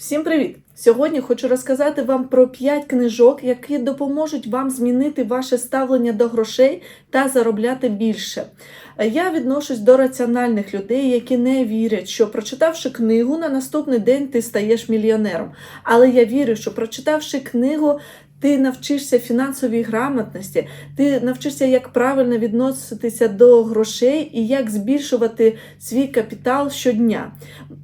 Всім привіт! Сьогодні хочу розказати вам про 5 книжок, які допоможуть вам змінити ваше ставлення до грошей та заробляти більше. Я відношусь до раціональних людей, які не вірять, що прочитавши книгу, на наступний день ти стаєш мільйонером. Але я вірю, що прочитавши книгу, ти навчишся фінансовій грамотності, ти навчишся, як правильно відноситися до грошей і як збільшувати свій капітал щодня.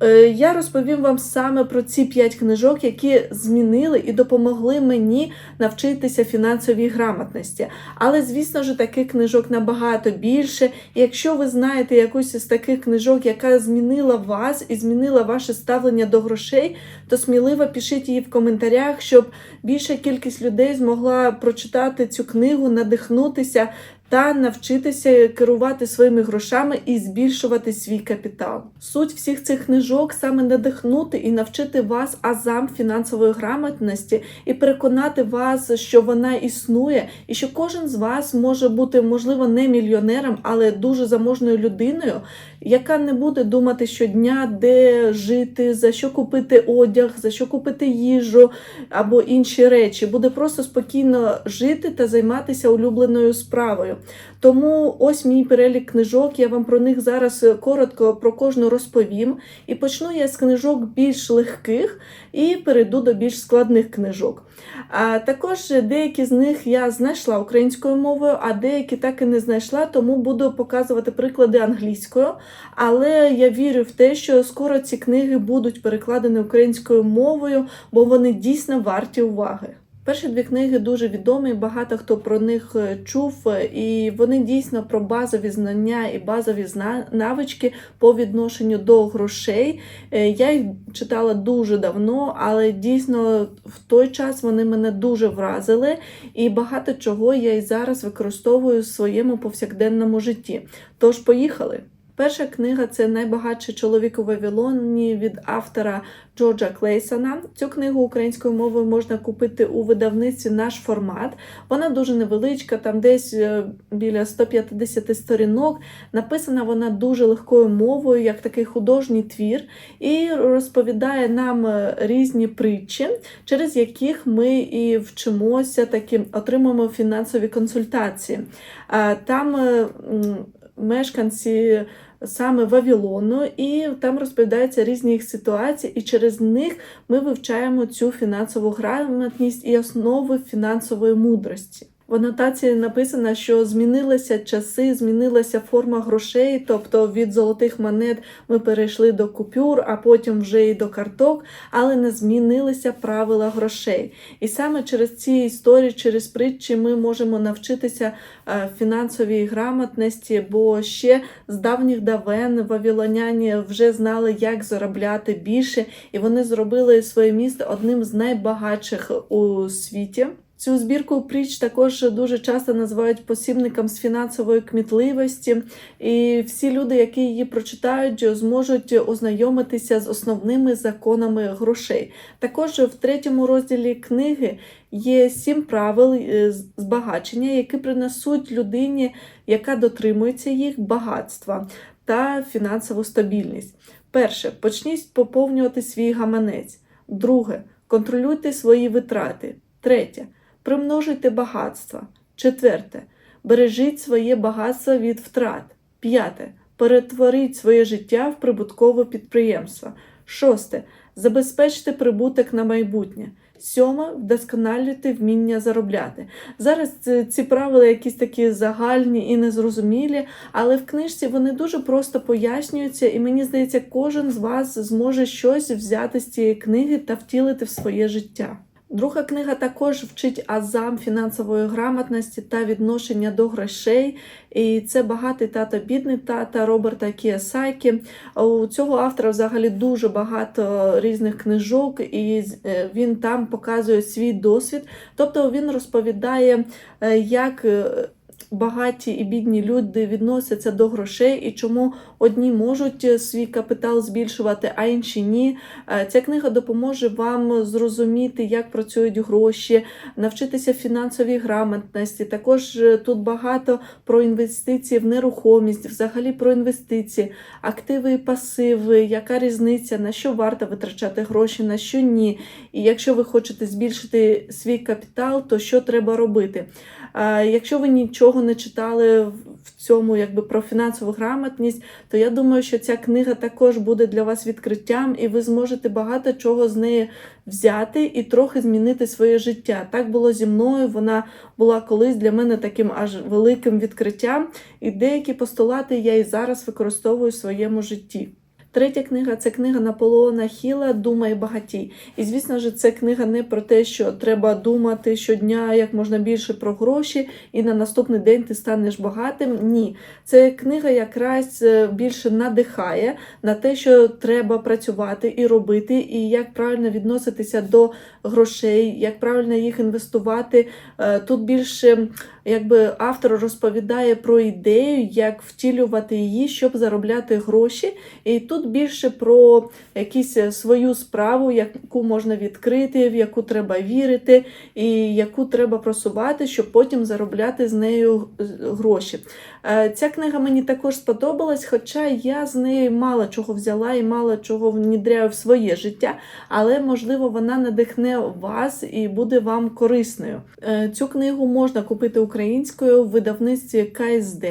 Е, Я розповім вам саме про ці п'ять книжок, які змінили і допомогли мені навчитися фінансовій грамотності. Але, звісно ж, таких книжок набагато більше. І якщо ви знаєте якусь із таких книжок, яка змінила вас і змінила ваше ставлення до грошей, то сміливо пишіть її в коментарях, щоб більша кількість людей змогла прочитати цю книгу, надихнутися та навчитися керувати своїми грошами і збільшувати свій капітал. Суть всіх цих книжок саме надихнути і навчити вас азам фінансової грамотності і переконати вас, що вона існує, і що кожен з вас може бути, можливо, не мільйонером, але дуже заможною людиною, яка не буде думати щодня, де жити, за що купити одяг, за що купити їжу або інші речі. Буде просто спокійно жити та займатися улюбленою справою. Тому ось мій перелік книжок. Я вам про них зараз е, коротко про кожну розповім. І почну я з книжок більш легких і перейду до більш складних книжок. А також деякі з них я знайшла українською мовою, а деякі так і не знайшла, тому буду показувати приклади англійською. Але я вірю в те, що скоро ці книги будуть перекладені українською мовою, бо вони дійсно варті уваги. Перші дві книги дуже відомі, багато хто про них е, чув, е, і вони дійсно про базові знання і базові навички по відношенню до грошей. Е, Я їх читала дуже давно, але дійсно в той час вони мене дуже вразили, і багато чого я і зараз використовую в своєму повсякденному житті. Тож поїхали! Перша книга це найбагатший чоловік у Вавилоні від автора Джорджа Клейсона. Цю книгу українською мовою можна купити у видавництві наш формат. Вона дуже невеличка, там десь е, біля 150 сторінок. Написана вона дуже легкою мовою, як такий художній твір, і розповідає нам е, різні притчі, через яких ми і вчимося, такі отримуємо фінансові консультації. Там е, мешканці саме Вавилону, і там розповідаються різні їх ситуації, і через них ми вивчаємо цю фінансову грамотність і основи фінансової мудрості. В анотації написано, що змінилися часи, змінилася форма грошей, тобто від золотих монет ми перейшли до купюр, а потім вже і до карток, але не змінилися правила грошей. І саме через ці історії, через притчі ми можемо навчитися е, фінансовій грамотності, бо ще з давніх давен вавилоняні вже знали, як заробляти більше, і вони зробили своє місто одним з найбагатших у світі. Цю збірку притч також дуже часто називають посібником з фінансової кмітливості, і всі люди, які її прочитають, зможуть ознайомитися з основними законами грошей. Також в третьому розділі книги є сім правил е, збагачення, які принесуть людині, яка дотримується їх багатства та фінансову стабільність. Перше, почніть поповнювати свій гаманець. Друге, контролюйте свої витрати. Третє. Примножуйте багатство. Четверте. Бережіть своє багатство від втрат. П'яте. Перетворіть своє життя в прибуткове підприємство. Шосте. Забезпечте прибуток на майбутнє. Сьоме вдосконалюйте вміння заробляти. Зараз ці- ці правила якісь такі загальні і незрозумілі, але в книжці вони дуже просто пояснюються, і мені здається, кожен з вас зможе щось взяти з цієї книги та втілити в своє життя. Друга книга також вчить азам фінансової грамотності та відношення до грошей. І це багатий тато, бідний тата Роберта Кіосакі. У цього автора взагалі дуже багато різних книжок, і е, він там показує свій досвід. Тобто він розповідає, е, як. Багаті і бідні люди відносяться до грошей, і чому одні можуть е, свій капітал збільшувати, а інші ні. Е, Ця книга допоможе вам зрозуміти, як працюють гроші, навчитися фінансовій грамотності. Також е, тут багато про інвестиції в нерухомість, взагалі про інвестиції, активи і пасиви, яка різниця, на що варто витрачати гроші, на що ні. І якщо ви хочете збільшити свій капітал, то що треба робити? Якщо ви нічого не читали в цьому, якби про фінансову грамотність, то я думаю, що ця книга також буде для вас відкриттям, і ви зможете багато чого з неї взяти і трохи змінити своє життя. Так було зі мною. Вона була колись для мене таким аж великим відкриттям, і деякі постулати я і зараз використовую в своєму житті. Третя книга це книга Наполеона Хіла Думай багатій. І звісно ж, це книга не про те, що треба думати щодня як можна більше про гроші, і на наступний день ти станеш багатим. Ні, це книга якраз е, більше надихає на те, що треба працювати і робити, і як правильно відноситися до грошей, як правильно їх інвестувати. Е, Тут більше якби автор розповідає про ідею, як втілювати її, щоб заробляти гроші. І тут більше про якусь свою справу, яку можна відкрити, в яку треба вірити, і яку треба просувати, щоб потім заробляти з нею гроші. Е, Ця книга мені також сподобалась, хоча я з неї мало чого взяла і мало чого внідряю в своє життя, але можливо вона надихне вас і буде вам корисною. Е, Цю книгу можна купити українською в видавництві КСД,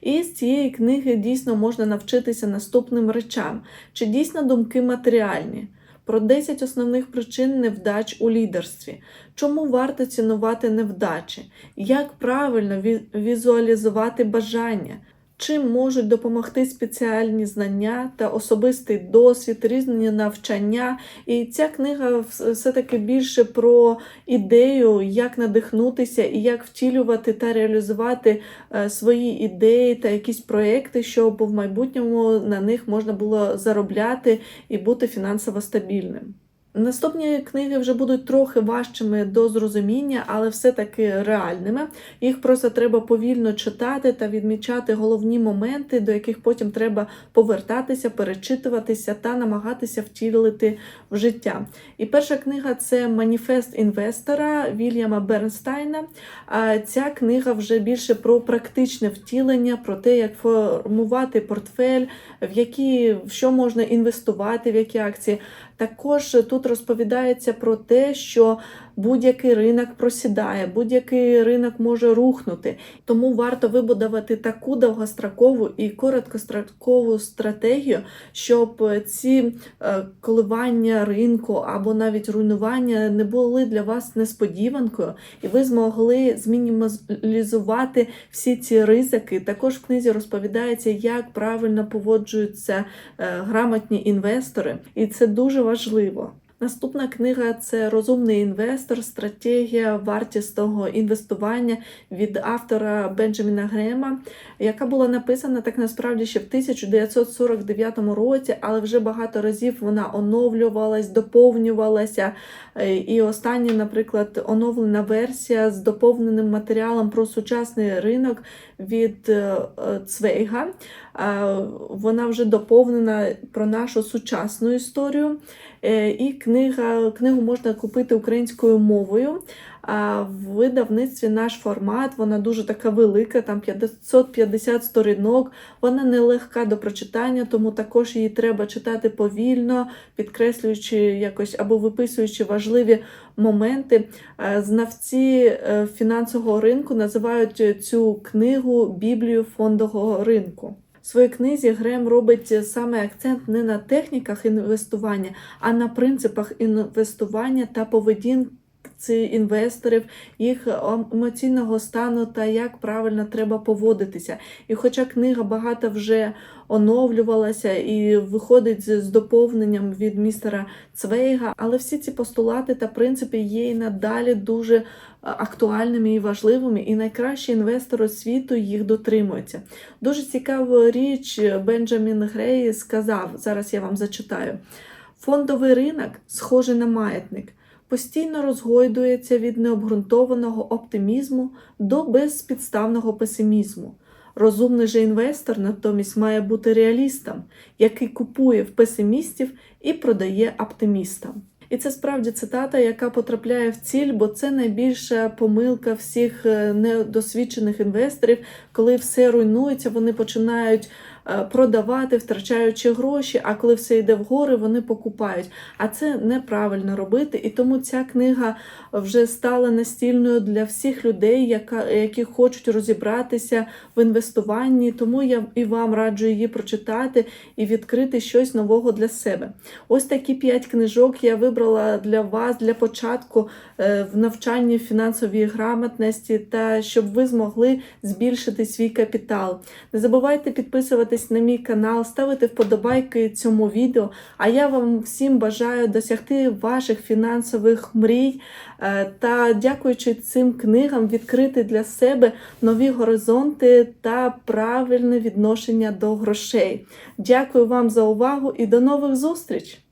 і з цієї книги дійсно можна навчитися наступним речам, чи дійсно думки матеріальні. Про 10 основних причин невдач у лідерстві, чому варто цінувати невдачі, як правильно візуалізувати бажання, чим можуть допомогти спеціальні знання та особистий досвід, різні навчання. І ця книга все-таки більше про ідею, як надихнутися і як втілювати та реалізувати е, свої ідеї та якісь проекти, щоб в майбутньому на них можна було заробляти і бути фінансово стабільним. Наступні книги вже будуть трохи важчими до зрозуміння, але все-таки реальними. Їх просто треба повільно читати та відмічати головні моменти, до яких потім треба повертатися, перечитуватися та намагатися втілити в життя. І перша книга це Маніфест інвестора Вільяма Бернстайна. Ця книга вже більше про практичне втілення, про те, як формувати портфель, в які в що можна інвестувати, в які акції. Також тут розповідається про те, що будь-який ринок просідає, будь-який ринок може рухнути. Тому варто вибудувати таку довгострокову і короткострокову стратегію, щоб ці е, коливання ринку або навіть руйнування не були для вас несподіванкою, і ви змогли змінімалізувати всі ці ризики. Також в книзі розповідається, як правильно поводжуються е, грамотні інвестори, і це дуже важливо. Наступна книга це Розумний інвестор, стратегія вартісного інвестування від автора Бенджаміна Грема, яка була написана так насправді ще в 1949 році, але вже багато разів вона оновлювалась, доповнювалася. Е, І остання, наприклад, оновлена версія з доповненим матеріалом про сучасний ринок від е, е, Цвейга. Вона вже доповнена про нашу сучасну історію. І книга, книгу можна купити українською мовою. А в видавництві наш формат, вона дуже така велика, там 550 сторінок, вона нелегка до прочитання, тому також її треба читати повільно, підкреслюючи якось або виписуючи важливі моменти. Е, Знавці е, фінансового ринку називають цю книгу Біблією фондового ринку. В своїй книзі Грем робить саме акцент не на техніках інвестування, а на принципах інвестування та поведінки інвесторів, їх емоційного стану та як правильно треба поводитися. І хоча книга багато вже оновлювалася і виходить з з доповненням від містера Цвейга, але всі ці постулати та принципи є і надалі дуже е, актуальними і важливими, і найкращі інвестори світу їх дотримуються. Дуже цікаву річ Бенджамін Грей сказав, зараз я вам зачитаю. Фондовий ринок схожий на маятник. Постійно розгойдується від необґрунтованого оптимізму до безпідставного песимізму. Розумний же інвестор натомість має бути реалістом, який купує в песимістів і продає оптимістам. І це справді цитата, яка потрапляє в ціль, бо це найбільша помилка всіх е, недосвідчених інвесторів, коли все руйнується, вони починають продавати, втрачаючи гроші. А коли все йде вгори, вони покупають. А це неправильно робити. І тому ця книга вже стала настільною для всіх людей, яка, які хочуть розібратися в інвестуванні. Тому я і вам раджу її прочитати і відкрити щось нового для себе. Ось такі п'ять книжок я вибрала для вас для початку е, в навчанні фінансовій грамотності та щоб ви змогли збільшити свій капітал. Не забувайте підписуватись на мій канал, ставити вподобайки цьому відео. А я вам всім бажаю досягти ваших фінансових мрій е, та, дякуючи цим книгам, відкрити для себе нові горизонти та правильне відношення до грошей. Дякую вам за увагу і до нових зустріч!